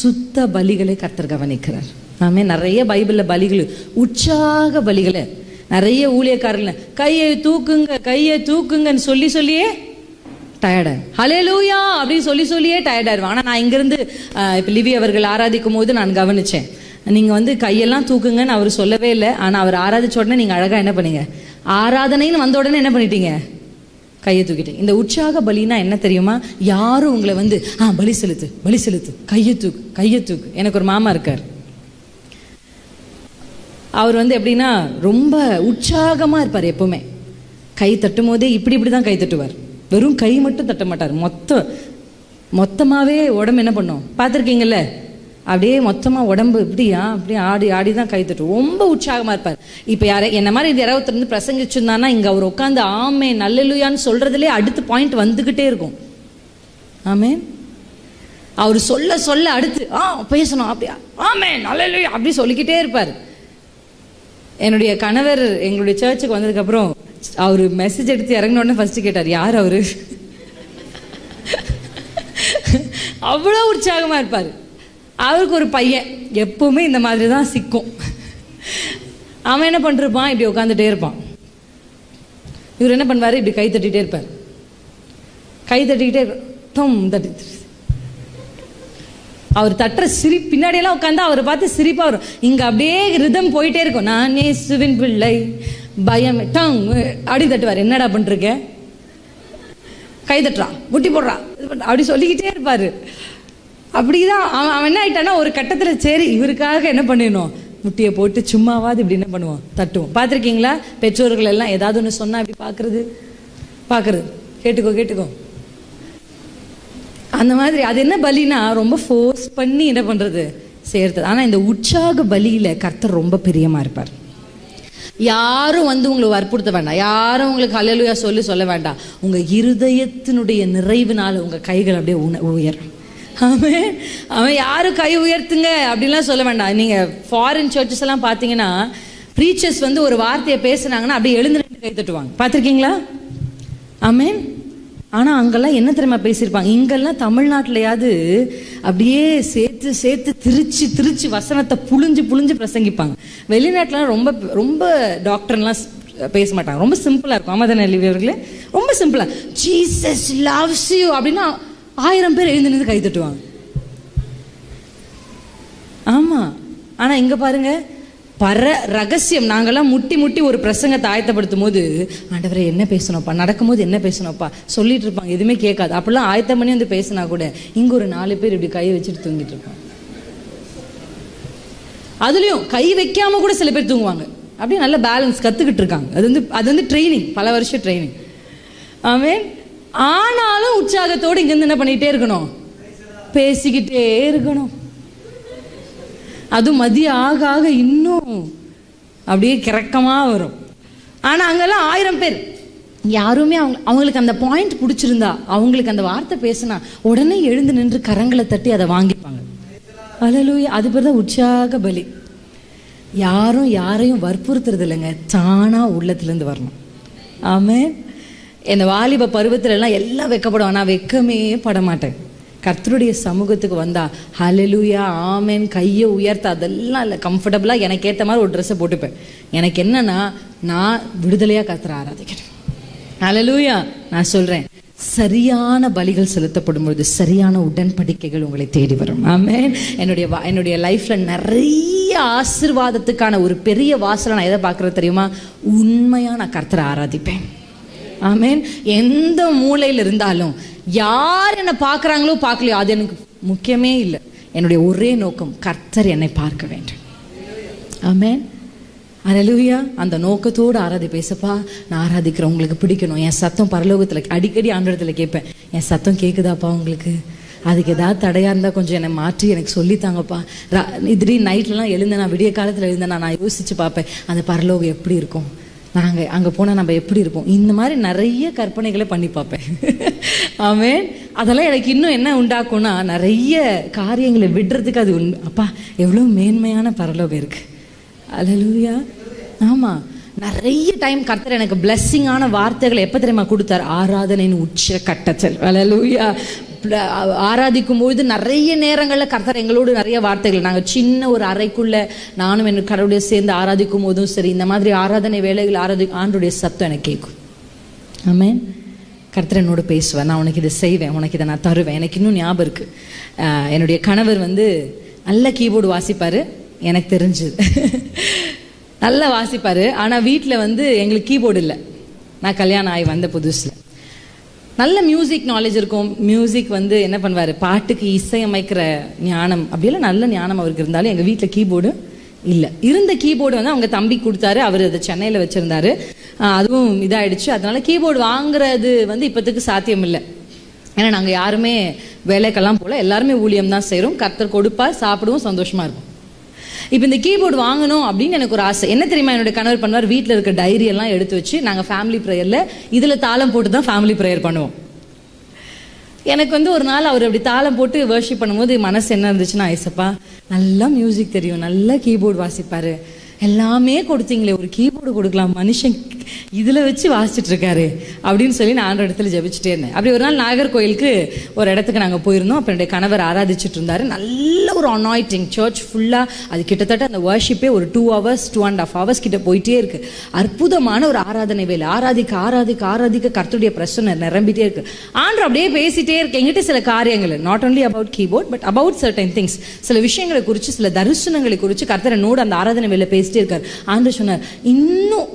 சுத்த பலிகளை கர்த்தர் கவனிக்கிறார். ஆமே நிறைய பைபிளில் பலிகள் உற்சாக பலிகளை நிறைய ஊழியக்காரர்கள் கையை தூக்குங்க கையை தூக்குங்கன்னு சொல்லி சொல்லியே டயர்டா ஹலே லூயா அப்படின்னு சொல்லி சொல்லியே டயர்டாயிருவான் ஆனால் நான் இங்கிருந்து இப்போ லிவி அவர்கள் ஆராதிக்கும் போது நான் கவனிச்சேன். நீங்கள் வந்து கையெல்லாம் தூக்குங்கன்னு அவர் சொல்லவே இல்லை. ஆனால் அவர் ஆராதிச்ச உடனே நீங்கள் அழகாக என்ன பண்ணீங்க? ஆராதனைன்னு வந்த உடனே என்ன பண்ணிட்டீங்க? கையை தூக்கிட்டு இந்த உற்சாக பலினா என்ன தெரியுமா? யாரும் உங்களை வந்து ஆ பலி செலுத்து பலி செலுத்து கையை தூக்கு கையை தூக்கு எனக்கு ஒரு மாமா இருக்கார். அவர் வந்து எப்படின்னா ரொம்ப உற்சாகமாக இருப்பார் எப்பவுமே. கை தட்டும் போதே இப்படி இப்படி தான் கை தட்டுவார். வெறும் கை மட்டும் தட்ட மாட்டார். மொத்த மொத்தமாகவே உடம்பு என்ன பண்ணும்? பார்த்துருக்கீங்கல்ல? அப்படியே மொத்தமாக உடம்பு இப்படியா அப்படியே ஆடி ஆடி தான் கை தட்டு ரொம்ப உற்சாகமாக இருப்பார். இப்போ யாரை என்ன மாதிரி இது இருபத்தி திறந்து பிரசங்கிச்சிருந்தானா இங்கே அவர் உட்காந்து ஆமே நல்லலுயான்னு சொல்கிறதுலே அடுத்த பாயிண்ட் வந்துக்கிட்டே இருக்கும். ஆமே. அவர் சொல்ல சொல்ல அடுத்து ஆ பேசணும் அப்படியா? ஆமே நல்லலுயா அப்படி சொல்லிக்கிட்டே இருப்பார். என்னுடைய கணவர் எங்களுடைய சர்ச்சுக்கு வந்ததுக்கப்புறம் அவர் மெசேஜ் எடுத்து இறங்கினோடனே ஃபஸ்ட்டு கேட்டார் யார் அவர்? அவ்வளோ உற்சாகமாக இருப்பார். அவருக்கு ஒரு பையன். எப்பவுமே இந்த மாதிரி தான் சிக்கும். அவன் என்ன பண்ணிருப்பான்? இப்படி உட்காந்துட்டே இருப்பான். இவர் என்ன பண்ணுவாரு? இப்படி கை தட்டிகிட்டே இருப்பார். கை தட்டிக்கிட்டே தொம் தட்டி அவர் தட்டுற சிரி பின்னாடியெல்லாம் உட்காந்து அவரை பார்த்து சிரிப்பா வரும். இங்க அப்படியே ரிதம் போயிட்டே இருக்கும். நான் இயேசுவின் பிள்ளை. பயம் டங். அப்படி தட்டுவார். என்னடா பண்றீங்க கை தட்டுறா முட்டி போடுறா அப்படி சொல்லிக்கிட்டே இருப்பாரு. அப்படிதான். அவன் அவன் என்ன ஆயிட்டானா ஒரு கட்டத்தில் சரி இவருக்காக என்ன பண்ணிடணும்? முட்டியை போட்டு சும்மாவாது இப்படி என்ன பண்ணுவோம்? தட்டுவோம். பார்த்துருக்கீங்களா? பெற்றோர்கள் எல்லாம் ஏதாவது ஒன்று சொன்னால் இப்படி பார்க்குறது? பார்க்குறது. கேட்டுக்கோ கேட்டுக்கோ. அந்த மாதிரி அது என்ன பலினா? ரொம்ப ஃபோர்ஸ் பண்ணி என்ன பண்ணுறது சேர்த்தது. ஆனால் இந்த உற்சாக பலியில் கர்த்தர் ரொம்ப பிரியமாக இருப்பார். யாரும் வந்து உங்களை வற்புறுத்த வேண்டாம். யாரும் உங்களுக்கு அலலுயா சொல்லி சொல்ல வேண்டாம். உங்கள் இருதயத்தினுடைய நிறைவினால உங்கள் கைகள் அப்படியே உண உயரும். அவன் அவன் யாரும் கை உயர்த்துங்க அப்படிலாம் சொல்ல வேண்டாம். நீங்கள் ஃபாரின் சர்ச்சஸ் எல்லாம் பார்த்தீங்கன்னா ப்ரீச்சர்ஸ் வந்து ஒரு வார்த்தையை பேசுனாங்கன்னா அப்படியே எழுந்து நின்று கை தட்டுவாங்க. பார்த்துருக்கீங்களா? ஆமேன். ஆனால் அங்கெல்லாம் என்ன தெரியுமா பேசியிருப்பாங்க? இங்கெல்லாம் தமிழ்நாட்டிலையாவது அப்படியே சேர்த்து சேர்த்து திருச்சி திருச்சி வசனத்தை புழிஞ்சு புழிஞ்சு பிரசங்கிப்பாங்க. வெளிநாட்டிலாம் ரொம்ப ரொம்ப டாக்டர்லாம் பேச மாட்டாங்க. ரொம்ப சிம்பிளாக இருக்கும். ஆமாதானே லிவி அவர்களே? ரொம்ப சிம்பிளாக ஜீசஸ் லவ்ஸ் யூ அப்படின்னா ஆயிரம் பேர் எழுந்து நின்று கை தட்டுவாங்க. ஆமா. ஆனா இங்க பாருங்க பர ரகசியம். நாங்கெல்லாம் முட்டி முட்டி ஒரு பிரசங்கத்தை ஆயத்தப்படுத்தும் போது ஆண்டவரை என்ன பேசணும்ப்பா? நடக்கும்போது என்ன பேசணும்ப்பா? சொல்லிட்டு இருப்பாங்க. எதுவுமே கேட்காது. அப்படிலாம் ஆயத்தம் பண்ணி வந்து பேசினா கூட இங்க ஒரு நாலு பேர் இப்படி கையை வச்சுட்டு தூங்கிட்டு இருப்பாங்க. அதுலயும் கை வைக்காம கூட சில பேர் தூங்குவாங்க. அப்படியே நல்ல பேலன்ஸ் கத்துக்கிட்டு இருக்காங்க. அது வந்து அது வந்து ட்ரைனிங் பல வருஷம் ட்ரைனிங் ஆமென் ஆனாலும் உற்சாகத்தோடு இங்கேருந்து என்ன பண்ணிட்டே இருக்கணும்? பேசிக்கிட்டே இருக்கணும். அது மதியம் ஆக ஆக இன்னும் அப்படியே கிறக்கமா வரும். ஆனா அங்கெல்லாம் ஆயிரம் பேர். யாருமே அவங்க அவங்களுக்கு அந்த பாயிண்ட் பிடிச்சிருந்தா அவங்களுக்கு அந்த வார்த்தை பேசினா உடனே எழுந்து நின்று கரங்களை தட்டி அதை வாங்கிப்பாங்க. அலலூயா அது பேர் தான் உற்சாக பலி. யாரும் யாரையும் வற்புறுத்துறது இல்லைங்க தானா உள்ளத்துலேருந்து வரணும். ஆமே இந்த வாலிப பருவத்திலலாம் எல்லாம் வெக்கப்படும். ஆனால் நான் வெக்கமே பட மாட்டேன் கர்த்தருடைய சமூகத்துக்கு வந்தா ஹalleluya ஆமென். கையை உயர்த்த அதெல்லாம் இல்லை. கம்ஃபர்டபுளாக எனக்கு ஏற்ற மாதிரி ஒரு ட்ரெஸ்ஸை போட்டுப்பேன். எனக்கு என்னன்னா நான் விடுதலையாக கர்த்தரை ஆராதிக்கிறேன் ஹalleluya. நான் சொல்கிறேன் சரியான பலிகள் செலுத்தப்படும் பொழுது சரியான உடன்படிக்கைகள் உங்களை தேடி வரும். ஆமென். என்னுடைய வா- என்னுடைய லைஃப்ல நிறைய ஆசீர்வாதத்துக்கான ஒரு பெரிய வாசலை நான் எதை பார்க்கறது தெரியுமா? உண்மையாக நான் கர்த்தரை ஆராதிப்பேன். ஆமேன். எந்த மூலையில் இருந்தாலும் யார் என்னை பார்க்குறாங்களோ பார்க்கலையோ அது எனக்கு முக்கியமே இல்லை. என்னுடைய ஒரே நோக்கம் கர்த்தர் என்னை பார்க்க வேண்டும். ஆமேன். அலலுயா அந்த நோக்கத்தோடு ஆராதி பேசப்பா. நான் ஆராதிக்கிறேன் உங்களுக்கு பிடிக்கணும். என் சத்தம் பரலோகத்தில் அடிக்கடி ஆண்டத்தில் கேட்பேன். என் சத்தம் கேட்குதாப்பா உங்களுக்கு? அதுக்கு ஏதாவது தடையாக இருந்தால் கொஞ்சம் என்னை மாற்றி எனக்கு சொல்லித்தாங்கப்பா ரா- திடீர்னு நைட்லலாம் எழுந்தேன் நான் விடிய காலத்தில் எழுந்தேன் நான் யோசிச்சு பார்ப்பேன் அந்த பரலோகம் எப்படி இருக்கும்? நாங்கள் அங்கே போனால் நம்ம எப்படி இருப்போம்? இந்த மாதிரி நிறைய கற்பனைகளை பண்ணி பார்ப்பேன். ஆமென். அதெல்லாம் எனக்கு இன்னும் என்ன உண்டாக்கும்னா நிறைய காரியங்களை விடுறதுக்கு அது உண்டு அப்பா எவ்வளோ மேன்மையான பரலோகம் இருக்குது அலலூயா ஆமாம் நிறைய டைம் கர்த்தர் எனக்கு பிளஸ்ஸிங்கான வார்த்தைகளை எப்போ தெரியுமா கொடுத்தார்? ஆராதனையின் உச்ச கட்டச்சல் அலலூயா ஆராதிக்கும் பொழுது நிறைய நேரங்களில் கர்த்தர் எங்களோடு நிறைய வார்த்தைகள். நாங்கள் சின்ன ஒரு அறைக்குள்ள நானும் என் கடவுளுடைய சேர்ந்து ஆராதிக்கும் போதும் சரி இந்த மாதிரி ஆராதனை வேலைகள் ஆராதி ஆண்டுடைய சத்தம் எனக்கு கேட்கும். ஆமென். கர்த்தர் என்னோட பேசுவேன் நான் உனக்கு இதை செய்வேன் உனக்கு இதை நான் தருவேன். எனக்கு இன்னும் ஞாபகம் இருக்கு. என்னுடைய கணவர் வந்து நல்ல கீபோர்டு வாசிப்பார். எனக்கு தெரிஞ்சது நல்லா வாசிப்பார். ஆனால் வீட்டில் வந்து எங்களுக்கு கீபோர்டு இல்லை. நான் கல்யாணம் ஆகி வந்த புதுசில். நல்ல மியூசிக் நாலேஜ் இருக்கும். மியூசிக் வந்து என்ன பண்ணுவார்? பாட்டுக்கு இசையமைக்கிற ஞானம். அப்படியெல்லாம் நல்ல ஞானம் அவருக்கு இருந்தாலும் எங்கள் வீட்டில் கீபோர்டு இல்லை. இருந்த கீபோர்டு வந்து அவங்க தம்பி கொடுத்தாரு. அவர் அதை சென்னையில் வச்சுருந்தாரு. அதுவும் இதாகிடுச்சு அதனால கீபோர்டு வாங்குறது வந்து இப்போத்துக்கு சாத்தியம் இல்லை ஏன்னா நாங்கள் யாருமே வேலைக்கெல்லாம் போல எல்லாருமே ஊழியம் தான் செய்கிறோம் கர்த்தர் கொடுப்பார் சாப்பிடுவோம் சந்தோஷமாக இருக்கும் இப்போ இந்த கீபோர்டு வாங்கணும் அப்படின்னு எனக்கு ஒரு ஆசை. என்ன தெரியுமா? என்னோட கணவர் பண்ணுவார். வீட்டில் இருக்க டைரி எல்லாம் எடுத்து வச்சு நாங்கள் ஃபேமிலி ப்ரேயரில் இதில் தாளம் போட்டு தான் ஃபேமிலி ப்ரேயர் பண்ணுவோம். எனக்கு வந்து ஒரு நாள் அவர் அப்படி தாளம் போட்டு வேர்ஷிப் பண்ணும்போது மனசு என்ன இருந்துச்சுன்னா ஐசப்பா நல்லா மியூசிக் தெரியும். நல்லா கீபோர்டு வாசிப்பார். எல்லாமே கொடுத்தீங்களே. ஒரு கீபோர்டு கொடுக்கலாம். மனுஷன் இதில் வச்சு வாசிச்சுட்டு இருக்காரு அப்படின்னு சொல்லி நான் ஆண்டு இடத்துல ஜபிச்சுட்டே இருந்தேன். அப்படி ஒரு நாள் நாகர்கோயிலுக்கு ஒரு இடத்துக்கு நாங்கள் போயிருந்தோம். அப்போ என்னுடைய கணவர் ஆராதிச்சுட்டு இருந்தார். நல்ல ஒரு அனாய்டிங் சர்ச் ஃபுல்லாக அது கிட்டத்தட்ட அந்த வர்ஷிப்பே ஒரு two hours two and half hours கிட்ட போயிட்டே இருக்கு. அற்புதமான ஒரு ஆராதனை வேலை. ஆராதிக்க ஆராதிக்க ஆராதிக்க கர்த்தருடைய பிரச்சனை நிரம்பிட்டே இருக்கு. ஆண்டு அப்படியே பேசிட்டே இருக்கு. எங்கிட்ட சில காரியங்கள் not only about keyboard but about certain things சில விஷயங்களை குறித்து சில தரிசனங்களை குறித்து கர்த்தர் அந்த ஆராதனை வேலை பேசிட்டே இருக்கார். ஆண்டு சொன்னார் இன்னும்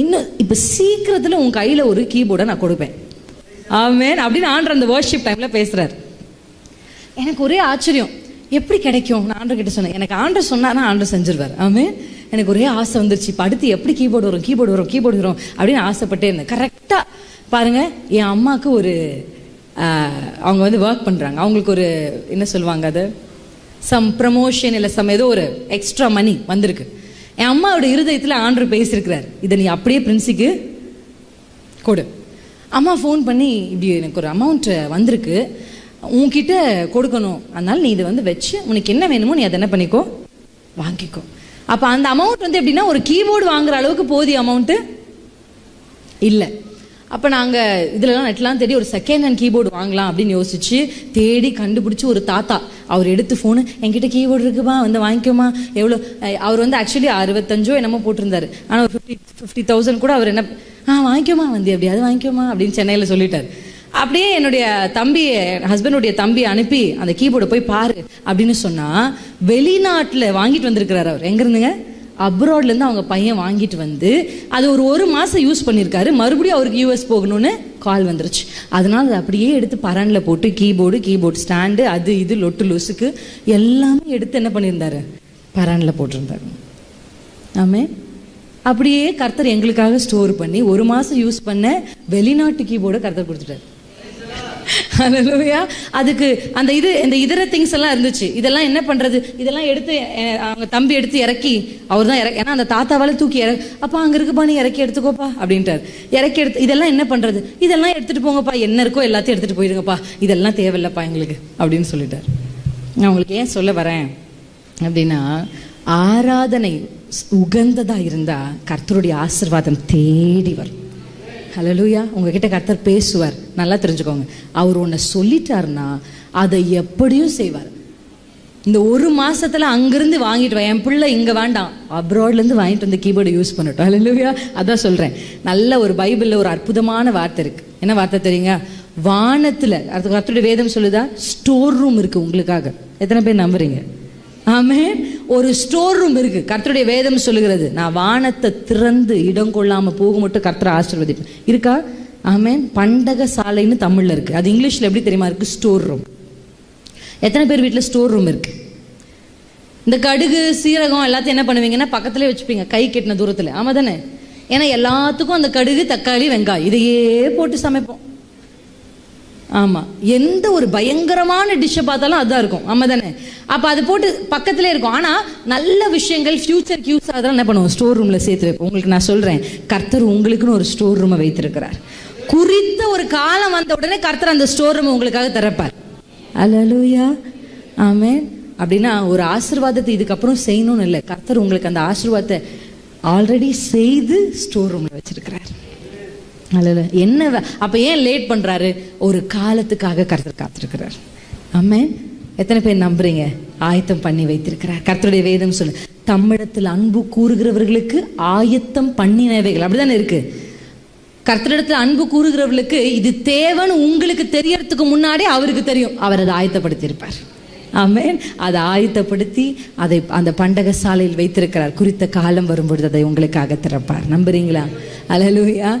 இன்னும் இப்போ சீக்கிரத்தில் உன் கையில் ஒரு கீபோர்டை நான் கொடுப்பேன். ஆமேன். அப்படின்னு ஆண்டர் அந்த வர்ஷிப் டைமில் பேசுகிறார் எனக்கு ஒரே ஆச்சரியம். எப்படி கிடைக்கும்? நான் ஆண்டர் கிட்ட சொன்னேன். எனக்கு ஆண்டர் சொன்னார்னா ஆண்டர் செஞ்சிருவார். ஆமே எனக்கு ஒரே ஆசை வந்துருச்சு. இப்போ அடுத்து எப்படி கீபோர்டு வரும்? கீபோர்டு வரும் கீபோர்டு வரும் அப்படின்னு ஆசைப்பட்டே இருந்தேன். கரெக்டாக பாருங்க என் அம்மாவுக்கு ஒரு அவங்க வந்து ஒர்க் பண்ணுறாங்க அவங்களுக்கு ஒரு என்ன சொல்லுவாங்க அது? சம் ப்ரமோஷன் இல்லை சம் ஏதோ ஒரு எக்ஸ்ட்ரா மணி வந்திருக்கு. என் அம்மாவோட இருதயத்தில் ஆண்டர் பேசியிருக்கிறார். இதை நீ அப்படியே பிரின்ஸுக்கு கொடு. அம்மா ஃபோன் பண்ணி இப்படி எனக்கு ஒரு அமௌண்ட் வந்திருக்கு. உன்கிட்ட கொடுக்கணும். அதனால நீ இதை வந்து வச்சு உனக்கு என்ன வேணுமோ நீ அதை என்ன பண்ணிக்கோ? வாங்கிக்கோ. அப்போ அந்த அமௌண்ட் வந்து எப்படின்னா ஒரு கீபோர்டு வாங்குற அளவுக்கு போதிய அமௌண்ட்டு இல்லை. அப்போ நாங்கள் இதிலலாம் நெட்லாம் தேடி ஒரு செகண்ட் ஹேண்ட் கீபோர்டு வாங்கலாம் அப்படின்னு யோசிச்சு தேடி கண்டுபிடிச்சி ஒரு தாத்தா அவர் எடுத்து ஃபோனு என்கிட்ட கீபோர்டு இருக்குமா? வந்து வாங்கிக்கோமா? எவ்வளோ? அவர் வந்து ஆக்சுவலி அறுபத்தஞ்சோ என்னமோ போட்டிருந்தாரு. ஆனால் ஒரு ஃபிஃப்டி ஃபிஃப்டி தௌசண்ட் கூட அவர் என்ன ஆ வாங்கிக்கோமா வந்து எப்படியாவது வாங்கிக்கோமா? அப்படின்னு சென்னையில் சொல்லிட்டார். அப்படியே என்னுடைய தம்பி ஹஸ்பண்டுடைய தம்பி அனுப்பி அந்த கீபோர்டை போய் பாரு அப்படின்னு சொன்னால் வெளிநாட்டில் வாங்கிட்டு வந்திருக்கிறார் அவர். எங்கேருந்துங்க அப்ராட்லேருந்து அவங்க பையன் வாங்கிட்டு வந்து அது ஒரு ஒரு மாதம் யூஸ் பண்ணியிருக்காரு மறுபடியும் அவருக்கு யூஎஸ் போகணும்னு கால் வந்துருச்சு. அதனால் அதை அப்படியே எடுத்து பரனில் போட்டு கீபோர்டு கீபோர்டு ஸ்டாண்டு அது இது லொட்டு லொசுக்கு எல்லாமே எடுத்து என்ன பண்ணியிருந்தாரு? பரனில் போட்டிருந்தாரு. ஆமே. அப்படியே கர்த்தர் எங்களுக்காக ஸ்டோர் பண்ணி ஒரு மாதம் யூஸ் பண்ண வெளிநாட்டு கீபோர்டை கர்த்தர் கொடுத்துட்டாரு. அதுக்கு அந்த இது இந்த இதர திங்ஸ் எல்லாம் இருந்துச்சு. இதெல்லாம் என்ன பண்றது? இதெல்லாம் எடுத்து அவங்க தம்பி எடுத்து இறக்கி அவர் தான் இறக்கி ஏன்னா அந்த தாத்தாவால தூக்கி இற அப்பா அங்க இருக்குப்பா நீ இறக்கி எடுத்துக்கோப்பா அப்படின்ட்டார். இறக்கி எடுத்து இதெல்லாம் என்ன பண்றது? இதெல்லாம் எடுத்துட்டு போங்கப்பா என்ன இருக்கோ எல்லாத்தையும் எடுத்துட்டு போயிடுங்கப்பா இதெல்லாம் தேவையில்லப்பா எங்களுக்கு அப்படின்னு சொல்லிட்டார். நான் உங்களுக்கு ஏன் சொல்ல வரேன்? அப்படின்னா ஆராதனை உகந்ததா இருந்தா கர்த்தருடைய ஆசீர்வாதம் தேடி வரும். ஹலலூயா உங்ககிட்ட கர்த்தர் பேசுவார். நல்லா தெரிஞ்சுக்கோங்க. அவர் உன்னை சொல்லிட்டார்னா அதை எப்படியும் செய்வார். இந்த ஒரு மாசத்துல அங்கிருந்து வாங்கிட்டு வா. என் பிள்ளை இங்க வேண்டாம். அப்ராட்ல இருந்து வாங்கிட்டு வந்து கீபோர்டு யூஸ் பண்ணட்டும். ஹalleluya அதான் சொல்றேன். நல்ல ஒரு பைபிள்ல ஒரு அற்புதமான வார்த்தை இருக்கு. என்ன வார்த்தை தெரியுங்க? வானத்துல அது கர்த்தருடைய வேதம் சொல்லுதா? ஸ்டோர் ரூம் இருக்கு உங்களுக்காக. எத்தனை பேர் நம்புறீங்க? ஆமே ஒரு ஸ்டோர் ரூம் இருக்கு. கர்த்தருடைய வேதம் சொல்லுகிறது நான் வானத்தை திறந்து இடம் கொள்ளாம போக மட்டும் கர்த்தரை ஆசீர்வதிப்பேன். இருக்கா? ஆமே பண்டக சாலைன்னு தமிழ்ல இருக்கு. அது இங்கிலீஷ்ல எப்படி தெரியுமா? இருக்கு ஸ்டோர் ரூம். எத்தனை பேர் வீட்டில் ஸ்டோர் ரூம் இருக்கு? இந்த கடுகு சீரகம் எல்லாத்தையும் என்ன பண்ணுவீங்கன்னா பக்கத்துலேயே வச்சுப்பீங்க கை கெட்டின தூரத்தில். ஆமாம் தானே ஏன்னா எல்லாத்துக்கும் அந்த கடுகு தக்காளி வெங்காயம் இதையே போட்டு சமைப்போம். ஆமாம் எந்த ஒரு பயங்கரமான டிஷ்ஷை பார்த்தாலும் அதான் இருக்கும். ஆமாம் தானே அப்போ அது போட்டு பக்கத்திலே இருக்கும். ஆனால் நல்ல விஷயங்கள் ஃபியூச்சருக்கு யூஸ் ஆகுதெல்லாம் என்ன பண்ணுவோம்? ஸ்டோர் ரூமில் சேர்த்து வைப்போம். உங்களுக்கு நான் சொல்கிறேன் கர்த்தர் உங்களுக்குன்னு ஒரு ஸ்டோர் ரூமை வைத்திருக்கிறார். குறித்த ஒரு காலம் வந்த உடனே கர்த்தர் அந்த ஸ்டோர் ரூம் உங்களுக்காக திறப்பார். அலலூயா ஆமே அப்படின்னா ஒரு ஆசீர்வாதத்தை இதுக்கப்புறம் செய்யணும்னு இல்லை. கர்த்தர் உங்களுக்கு அந்த ஆசீர்வாதத்தை ஆல்ரெடி செய்து ஸ்டோர் ரூமில் வச்சிருக்கிறார். அல்ல என்ன அப்ப ஏன் லேட் பண்றாரு? ஒரு காலத்துக்காக கருத்து காத்திருக்கிறார். ஆமென். எத்தனை பேர் நம்புறீங்க? ஆயத்தம் பண்ணி வைத்திருக்கிறார். கர்த்தருடைய வேதம் சொல்லு. தம்மிடத்தில் அன்பு கூறுகிறவர்களுக்கு ஆயத்தம் பண்ணினவைகள். அப்படிதானே இருக்கு? கர்த்தரிடத்தில் அன்பு கூறுகிறவர்களுக்கு இது தேவைன்னு உங்களுக்கு தெரியறதுக்கு முன்னாடி அவருக்கு தெரியும். அவர் அதை ஆயத்தப்படுத்தியிருப்பார். ஆமேன். அதை ஆயத்தப்படுத்தி அதை அந்த பண்டக சாலையில் வைத்திருக்கிறார். குறித்த காலம் வரும்பொழுது அதை உங்களுக்காக திறப்பார். நம்புறீங்களா? அலலூயா